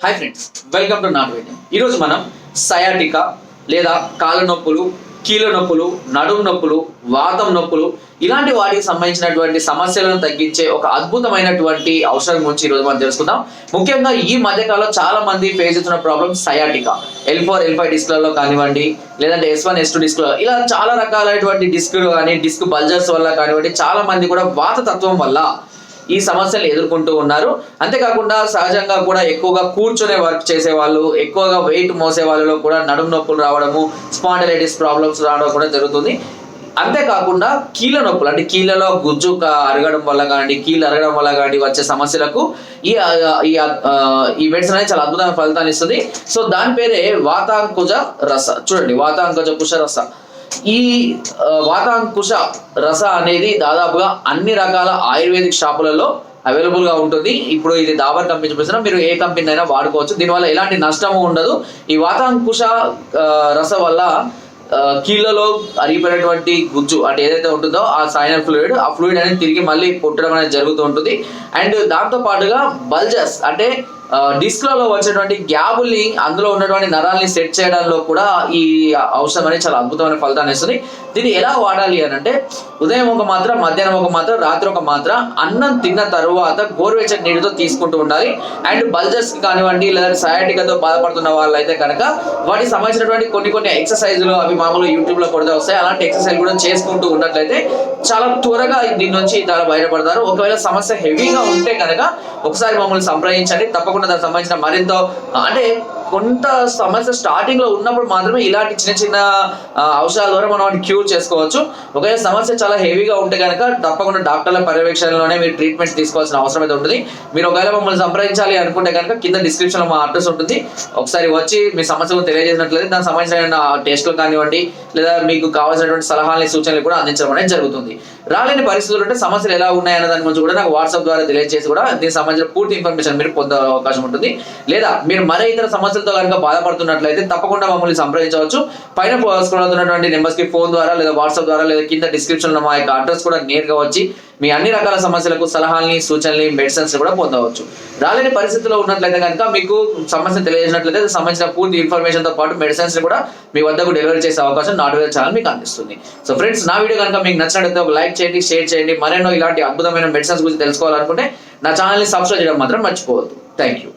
Hi friends welcome to నాట్ వైద్యం ఈరోజు మనం సయాటికా లేదా కాళ్ళ నొప్పులు కీళ్ళ నొప్పులు నడుము నొప్పులు వాతం నొప్పులు ఇలాంటి వాటికి సంబంధించినటువంటి సమస్యలను తగ్గించే ఒక అద్భుతమైనటువంటి ఔషధం గురించి ఈరోజు మనం తెలుసుకుందాం. ముఖ్యంగా ఈ మధ్యకాలంలో చాలా మంది ఫేస్ చేస్తున్న problem sciatica L four L five డిస్క్లలో కానివ్వండి లేదంటే ఎస్ వన్ ఎస్ టూ డిస్క్లో ఇలా చాలా రకాలైనటువంటి డిస్క్లు కానీ డిస్క్ బల్జర్స్ వల్ల కానివ్వండి చాలా మంది కూడా వాత తత్వం వల్ల ఈ సమస్యలు ఎదుర్కొంటూ ఉన్నారు. అంతేకాకుండా సహజంగా కూడా ఎక్కువగా కూర్చునే వర్క్ చేసే వాళ్ళు ఎక్కువగా వెయిట్ మోసే వాళ్ళలో కూడా నడుము నొప్పులు రావడము స్పాండిలైటిస్ ప్రాబ్లమ్స్ రావడం కూడా జరుగుతుంది. అంతేకాకుండా కీళ్ళ నొప్పులు అంటే కీళ్ళలో గుజ్జు అరగడం వల్ల కానీ కీళ్ళు అరగడం వల్ల కానీ వచ్చే సమస్యలకు ఈ ఈ ఈ మెడిసిన్ అనేది చాలా అద్భుతమైన ఫలితాన్ని ఇస్తుంది. సో దాని పేరే వాతాంకుజ రస. చూడండి వాతాంకుజ కుష రస ఈ వాతాంకుశ రస అనేది దాదాపుగా అన్ని రకాల ఆయుర్వేదిక్ షాపులలో అవైలబుల్గా ఉంటుంది. ఇప్పుడు ఇది దాబర్ కంపెనీ చూపిస్తున్నా మీరు ఏ కంపెనీ అయినా వాడుకోవచ్చు. దీనివల్ల ఎలాంటి నష్టము ఉండదు. ఈ వాతాంకుశ రస వల్ల కీళ్ళలో అరిగిపోయినటువంటి గుజ్జు అంటే ఏదైతే ఉంటుందో ఆ సైనల్ ఫ్లూయిడ్ ఆ ఫ్లూయిడ్ అనేది తిరిగి మళ్ళీ పుట్టడం అనేది జరుగుతూ ఉంటుంది. అండ్ దాంతో పాటుగా బల్జస్ అంటే డిస్క్లలో వచ్చేటువంటి గ్యాబుల్ని అందులో ఉన్నటువంటి నరాల్ని సెట్ చేయడంలో కూడా ఈ ఔషధం అనేది చాలా అద్భుతమైన ఫలితాన్ని ఇస్తుంది. దీన్ని ఎలా వాడాలి అని అంటే ఉదయం ఒక మాత్ర మధ్యాహ్నం ఒక మాత్ర రాత్రి ఒక మాత్ర అన్నం తిన్న తర్వాత గోరువెచ్చని నీటితో తీసుకుంటూ ఉండాలి. అండ్ బల్జర్స్ కానివ్వండి లేదంటే సయాటికతో బాధపడుతున్న వాళ్ళు అయితే కనుక వాటికి సంబంధించినటువంటి కొన్ని కొన్ని ఎక్సర్సైజ్లు అవి మామూలుగా యూట్యూబ్లో కొడుతూ కొడితే వస్తాయి. అలాంటి ఎక్సర్సైజ్ కూడా చేసుకుంటూ ఉన్నట్లయితే చాలా త్వరగా దీని నుంచి చాలా బయటపడతారు. ఒకవేళ సమస్య హెవీగా ఉంటే కనుక ఒకసారి మమ్మల్ని సంప్రదించండి. తప్పకుండా దానికి సంబంధించిన మరింత అంటే కొంత సమస్య స్టార్టింగ్లో ఉన్నప్పుడు మాత్రమే ఇలాంటి చిన్న చిన్న అవసరాల ఔషధాల ద్వారా మనం వాటిని క్యూర్ చేసుకోవచ్చు. ఒకవేళ సమస్య చాలా హెవీగా ఉంటే కనుక తప్పకుండా డాక్టర్ల పర్యవేక్షణలోనే మీరు ట్రీట్మెంట్ తీసుకోవాల్సిన అవసరం అయితే ఉంటుంది. మీరు ఒకవేళ మమ్మల్ని సంప్రదించాలి అనుకుంటే కనుక కింద డిస్క్రిప్షన్లో మా అడ్రస్ ఉంటుంది. ఒకసారి వచ్చి మీ సమస్యను తెలియజేసినట్లయితే దానికి సంబంధించిన టెస్ట్లు కానివ్వండి లేదా మీకు కావాల్సినటువంటి సలహాలని సూచనలు కూడా అందించడం అనేది జరుగుతుంది. రాలేని పరిస్థితులు ఉంటే సమస్యలు ఎలా ఉన్నాయన్న దాని గురించి కూడా నాకు వాట్సాప్ ద్వారా తెలియజేసి కూడా దీనికి సంబంధించిన పూర్తి ఇన్ఫర్మేషన్ మీరు పొందే అవకాశం ఉంటుంది. లేదా మీరు మరే ఇతర సమస్యలతో కనుక బాధపడుతున్నట్లయితే తప్పకుండా మమ్మల్ని సంప్రదించవచ్చు. పైన స్క్రోల్ అవుతున్నటువంటి నెంబర్స్కి ఫోన్ ద్వారా లేదా వాట్సాప్ ద్వారా లేదా కింద డిస్క్రిప్షన్లో మా యొక్క అడ్రస్ కూడా నేరుగా వచ్చి మీ అన్ని రకాల సమస్యలకు సలహాలని సూచనలు మెడిసిన్స్ కూడా పొందవచ్చు. రాలేని పరిస్థితిలో ఉన్నట్లయితే కనుక మీకు సమస్య తెలియజేసినట్లయితే సంబంధించిన పూర్తి ఇన్ఫర్మేషన్తో పాటు మెడిసిన్స్ కూడా మీ వద్దకు డెలివరీ చేసే అవకాశం నాట్ ఛానల్ మీకు అందిస్తుంది. సో ఫ్రెండ్స్ నా వీడియో కనుక మీకు నచ్చినట్లయితే ఒక లైక్ చేయండి షేర్ చేయండి మరెన్నో ఇలాంటి అద్భుతమైన మెడిసిన్స్ గురించి తెలుసుకోవాలనుకుంటే నా ఛానల్ని సబ్స్క్రైబ్ చేయడం మాత్రం మర్చిపోవద్దు. Thank you